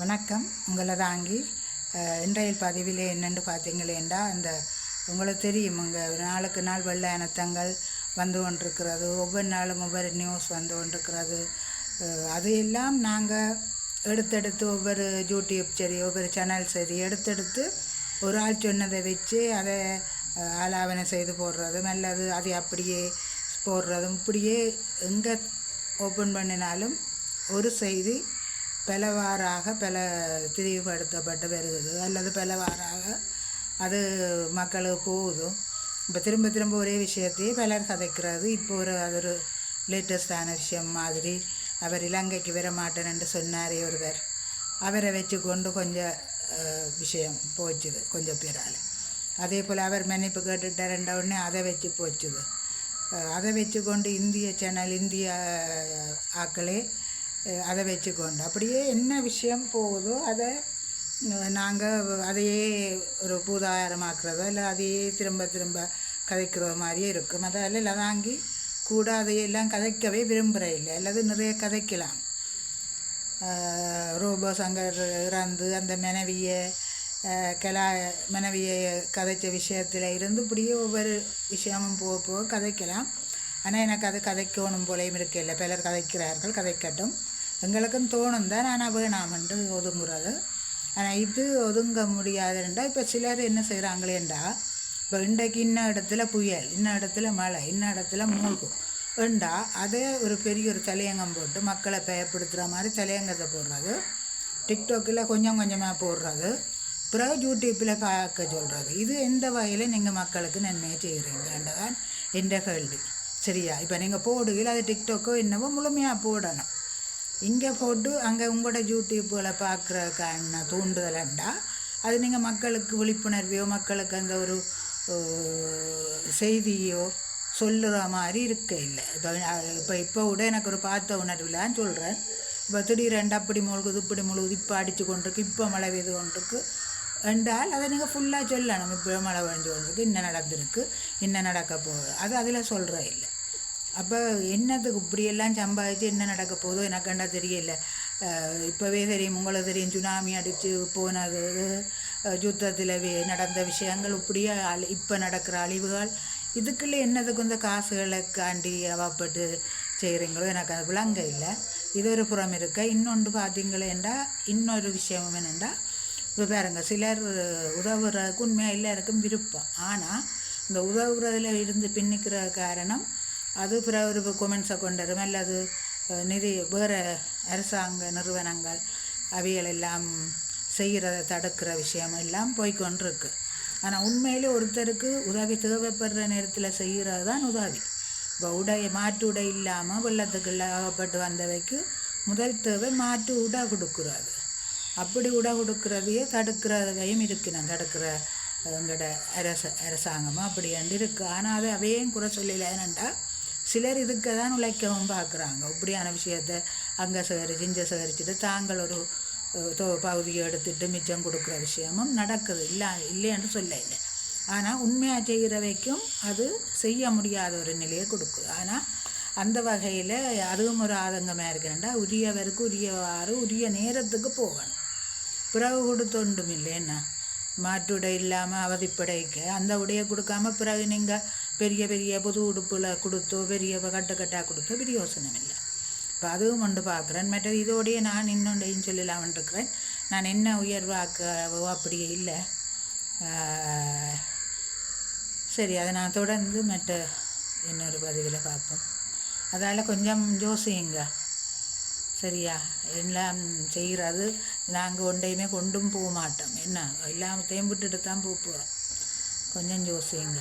வணக்கம். உங்களை தாங்கி இன்றைய பதிவில் என்னென்னு பார்த்தீங்களேண்டா அந்த உங்களுக்கு தெரியும் இங்கே நாளுக்கு நாள் வெள்ளை இனத்தங்கள் வந்து கொண்டிருக்கிறது. ஒவ்வொரு நாளும் ஒவ்வொரு நியூஸ் வந்து கொண்டிருக்கிறது. அதையெல்லாம் அது எல்லாம் நாங்கள் எடுத்தெடுத்து ஒவ்வொரு யூடியூப் சரி ஒவ்வொரு சேனல் சரி எடுத்தெடுத்து ஒரு ஆள் சொன்னதை வச்சு அதை ஆலாவனை செய்து போடுறதும் அல்லது அதை அப்படியே போடுறதும் இப்படியே எங்கே ஓப்பன் பண்ணினாலும் ஒரு செய்தி பலவாறாக பல திரிவுபடுத்தப்பட்டு வருகிறது அல்லது பலவாறாக அது மக்களுக்கு போகுதும் இப்போ திரும்ப திரும்ப ஒரே விஷயத்தையே பலர் கதைக்கிறது. இப்போ ஒரு அது ஒரு லேட்டஸ்டான விஷயம் மாதிரி அவர் இலங்கைக்கு வர மாட்டேன் என்று சொன்னாரே ஒருவர். அவரை வச்சு கொண்டு கொஞ்சம் விஷயம் போச்சுது கொஞ்சம் பேரால். அதே போல் அவர் மன்னிப்பு கேட்டுட்டாருன்ற உடனே அதை வச்சு போச்சுது. அதை வச்சு கொண்டு இந்திய சேனல் இந்திய ஆக்களே அதை வச்சுக்கொண்டு அப்படியே என்ன விஷயம் போகுதோ அதை நாங்கள் அதையே ஒரு பூதாகாரமாக்குறதோ இல்லை அதையே திரும்ப திரும்ப கதைக்கிற மாதிரியே இருக்கும். அதால் லதாங்கி கூட அதையெல்லாம் கதைக்கவே விரும்புகிற இல்லை. அல்லது நிறைய கதைக்கலாம். ரோபோ சங்கர் இறந்து அந்த மனைவியை கலா மனைவியை கதைச்ச விஷயத்தில் இருந்து இப்படியே ஒவ்வொரு விஷயமும் போக போக கதைக்கலாம். ஆனால் எனக்கு அது கதைக்கணும் போலையும் இல்லை பலர் கதைக்கிறார்கள் கதைக்கட்டும். எங்களுக்கும் தோணும் தான். ஆனால் வேணாமன்று ஒதுங்குறது. ஆனால் இது ஒதுங்க முடியாதுன்றா இப்போ சிலர் என்ன செய்கிறாங்களேண்டா இப்போ இன்றைக்கு இன்ன இடத்துல புயல் இன்ன இடத்துல மழை இன்ன இடத்துல மூழ்கும் வேண்டா அதே ஒரு பெரிய ஒரு தலையங்கம் போட்டு மக்களை பயப்படுத்துகிற மாதிரி தலையங்கத்தை போடுறது. டிக்டாக்கில் கொஞ்சம் கொஞ்சமாக போடுறது. பிறகு யூடியூப்பில் பார்க்க சொல்கிறது இது எந்த வகையில் நீங்கள் மக்களுக்கு நன்மையை செய்கிறீங்கன்றதான் என்ற கேள்வி. சரியா? இப்போ நீங்கள் போடுகையில் அது டிக்டாக்கோ என்னவோ முழுமையாக போடணும். இங்கே போட்டு அங்கே உங்களோட யூடியூப்புகளை பார்க்குறக்கான தூண்டுதலண்டா அது நீங்கள் மக்களுக்கு விழிப்புணர்வையோ மக்களுக்கு அந்த ஒரு செய்தியோ சொல்லுற மாதிரி இருக்க இல்லை. இப்போ இப்போ இப்போ விட எனக்கு ஒரு பார்த்த உணர்விலான்னு சொல்கிறேன் இப்போ திடீரெண்டு அப்படி முழுகுது இப்படி முழுகுது இப்போ அடித்து கொண்டிருக்கு இப்போ மழை பெய்து கொண்டிருக்கு என்றால் அதை நீங்கள் ஃபுல்லாக சொல்லணும். இப்போ மழை பெஞ்சு கொண்டிருக்கு இன்னும் நடந்திருக்கு இன்னும் நடக்க போகுது. அது அதில் சொல்கிற இல்லை அப்போ என்னத்துக்கு இப்படியெல்லாம் சம்பாதிச்சு என்ன நடக்க போதோ எனக்கண்டா தெரியல. இப்போவே தெரியும் உங்களை தெரியும் சுனாமி அடித்து போனது யுத்தத்தில் நடந்த விஷயங்கள் இப்படியே அழி இப்போ நடக்கிற அழிவுகள் இதுக்குள்ளே என்னதுக்கு இந்த காசுகளுக்காண்டி அவப்பட்டு செய்கிறீங்களோ எனக்கு அது விளங்க இல்லை. இது ஒரு புறம் இருக்க. இன்னொன்று பார்த்தீங்களேண்டா இன்னொரு விஷயம் என்னென்னா இப்போ பாருங்க சிலர் உதவுறதுக்கு உண்மையாக எல்லாருக்கும் விருப்பம். ஆனால் இந்த உதவுறதுல இருந்து பின்னிக்கிற காரணம் அது பிற ஒரு கொமெண்ட்ஸை கொண்டு அல்லது நிதி வேறு அரசாங்க நிறுவனங்கள் அவைகள் எல்லாம் செய்கிறத தடுக்கிற விஷயம் எல்லாம் போய்க்கொண்டிருக்கு. ஆனால் உண்மையிலே ஒருத்தருக்கு உதவி தேவைப்படுற நேரத்தில் செய்கிறது தான் உதவி. இப்போ உடை மாற்று உடை இல்லாமல் வெள்ளத்துக்கு ஆகப்பட்டு வந்தவைக்கு முதல் தேவை மாற்று உடை கொடுக்குறது. அப்படி உடை கொடுக்குறதையே தடுக்கிறதையும் இருக்கணும் தடுக்கிற எங்களோட அரச அரசாங்கமும் அப்படி அண்டு இருக்குது ஆனால் அதை அவையும் குறை சொல்லலை. ஏனண்டா சிலர் இதுக்கு தான் உழைக்கவும் பார்க்குறாங்க. இப்படியான விஷயத்த அங்கே சேகரிச்சு இங்கே சேகரிச்சுட்டு தாங்கள் ஒரு பகுதியை எடுத்துட்டு மிச்சம் கொடுக்குற விஷயமும் நடக்குது. இல்லை இல்லைன்னு சொல்ல இல்லை ஆனால் உண்மையாக செய்கிறவைக்கும் அது செய்ய முடியாத ஒரு நிலையை கொடுக்குது. ஆனால் அந்த வகையில் அதுவும் ஒரு ஆதங்கமாக இருக்கிறேன்டா. உரியவருக்கு உரியவாறு உரிய நேரத்துக்கு போகணும். பிறகு கொடுத்தொண்டும் இல்லைன்னா. என்ன உடை இல்லாமல் அவதிப்படைக்க அந்த உடையை கொடுக்காம பிறகு நீங்கள் பெரிய பெரிய புது உடுப்பில் கொடுத்தோ பெரிய கட்டுக்கட்டாக கொடுத்தோ பிரயோசனம் இல்லை. இப்போ அதுவும் ஒன்று பார்க்குறேன் மற்றது இதோடைய நான் இன்னொன்றையும் சொல்லலாம்னு இருக்கிறேன் நான் என்ன உயர்வாக்கவோ அப்படியே இல்லை. சரி அதை நான் தொடர்ந்து மற்ற இன்னொரு பதிவில் பார்ப்போம். அதால் கொஞ்சம் ஜோசியுங்க. சரியா? எல்லாம் செய்கிறது. நாங்கள் ஒன்றையுமே கொண்டும் போக மாட்டோம். என்ன? எல்லாத்தையும் விட்டுட்டு தான் போக போகிறோம் கொஞ்சம் யோசிங்க